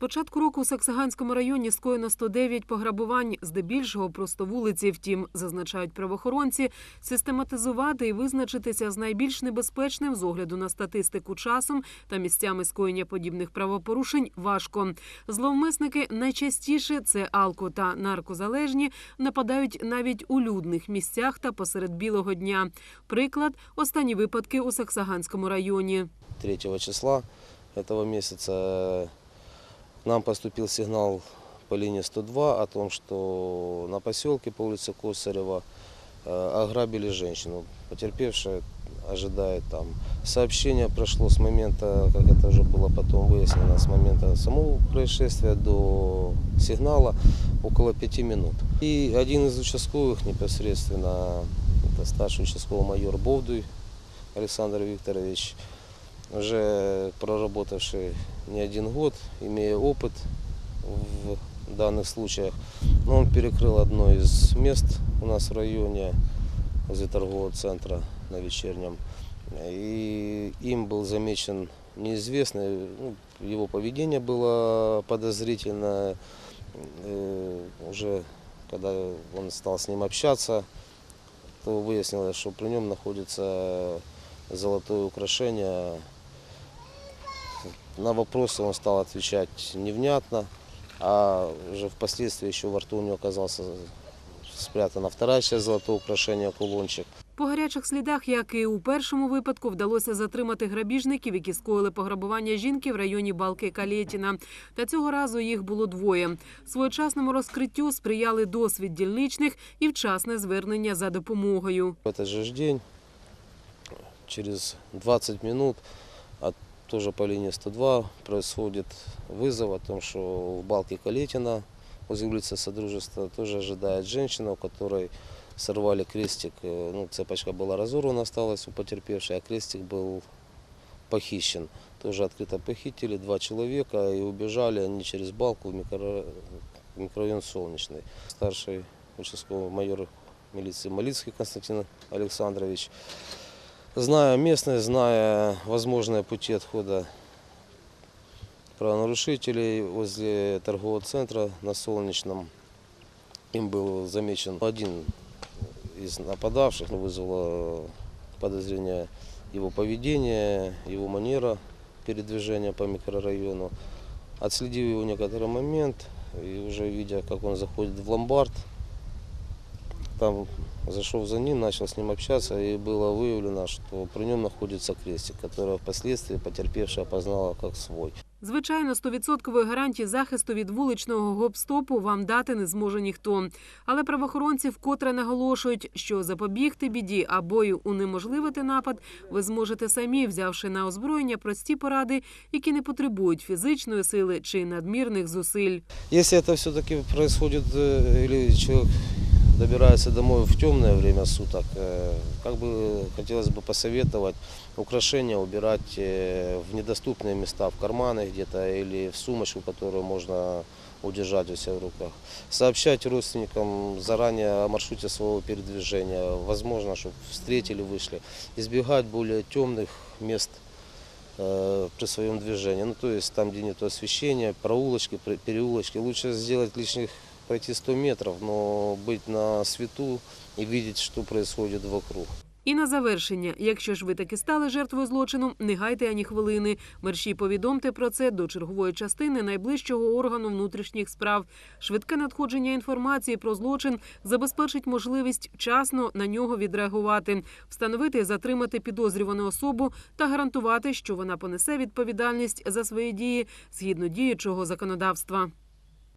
початку року у Саксаганському районі скоєно 109 пограбувань, здебільшого просто вулиці. Втім, зазначають правоохоронці, систематизувати і визначитися з найбільш небезпечним з огляду на статистику часом та місцями скоєння подібних правопорушень важко. Зловмисники найчастіше це алко та наркозалежні нападають навіть у людних місцях та посеред білого дня. Приклад останні випадки у Саксаганському районі. 3 числа этого месяца к нам поступил сигнал по линии 102 о том, что на поселке по улице Косарева э, ограбили женщину. Потерпевшая ожидает там. Сообщение прошло с момента, как это уже было потом выяснено, с момента самого происшествия до сигнала около пяти минут. И один из участковых непосредственно, это старший участковый майор Бовдуй Александр Викторович, уже проработавший не один год, имея опыт в данных случаях, но он перекрыл одно из мест у нас в районе, возле торгового центра на вечернем. И им был замечен неизвестный, ну, его поведение было подозрительное. Э, Уже когда он стал с ним общаться, то выяснилось, что при нем находится золотое украшение. На вопросы он стал отвечать невнятно, а уже впоследствии еще во рту у него оказался спрятана вторая часть золотого украшения, кулончик. По гарячих слідах, як і у першому випадку, вдалося затримати грабіжників, які скоїли пограбування жінки в районі Балки Калєтіна. Та цього разу їх було двоє. Своєчасному розкриттю сприяли досвід дільничних і вчасне звернення за допомогою. В этот же ж день, через 20 минут, от, тоже по линии 102 происходит вызов о том, что в балке Калетина возле улицы Содружества тоже ожидает женщина, у которой сорвали крестик. Э, Ну, цепочка была разорвана, осталась у потерпевшей, а крестик был похищен. Тоже открыто похитили два человека и убежали они через балку в микро- в микрорайон Солнечный. Старший участковый майор милиции Малицкий Константин Александрович Зная местность, зная возможные пути отхода правонарушителей возле торгового центра на Солнечном, им был замечен один из нападавших, вызвало подозрение его поведение, его манера передвижения по микрорайону. Отследив его некоторый момент и уже видя, как он заходит в ломбард, там зашел за ним, начал с ним общаться, и было выявлено, что при нем находится крестик, который впоследствии потерпевшая опознала как свой. Звичайно, 100% гарантії захисту від вуличного гоп-стопу вам дати не зможе ніхто. Але правоохоронці вкотре наголошують, що запобігти біді або й унеможливити напад ви зможете самі, взявши на озброєння прості поради, які не потребують фізичної сили чи надмірних зусиль. Если это все-таки происходит, э, или человек добирается домой в темное время суток, э, как бы хотелось бы посоветовать украшения убирать э, в недоступные места, в карманы где-то или в сумочку, которую можно удержать у себя в руках. Сообщать родственникам заранее о маршруте своего передвижения, возможно, чтобы встретили, вышли. Избегать более темных мест э, при своем движении. Ну, то есть там, где нет освещения, проулочки, переулочки. Лучше сделать лишних пройти 100 метров, но быть на свету и видеть, что происходит вокруг. І на завершення, якщо ж ви таки стали жертвою злочину, не гайте ані хвилини. Мерші повідомте про це до чергової частини найближчого органу внутрішніх справ. Швидке надходження інформації про злочин забезпечить можливість вчасно на нього відреагувати, встановити і затримати підозрювану особу та гарантувати, що вона понесе відповідальність за свої дії згідно діючого законодавства.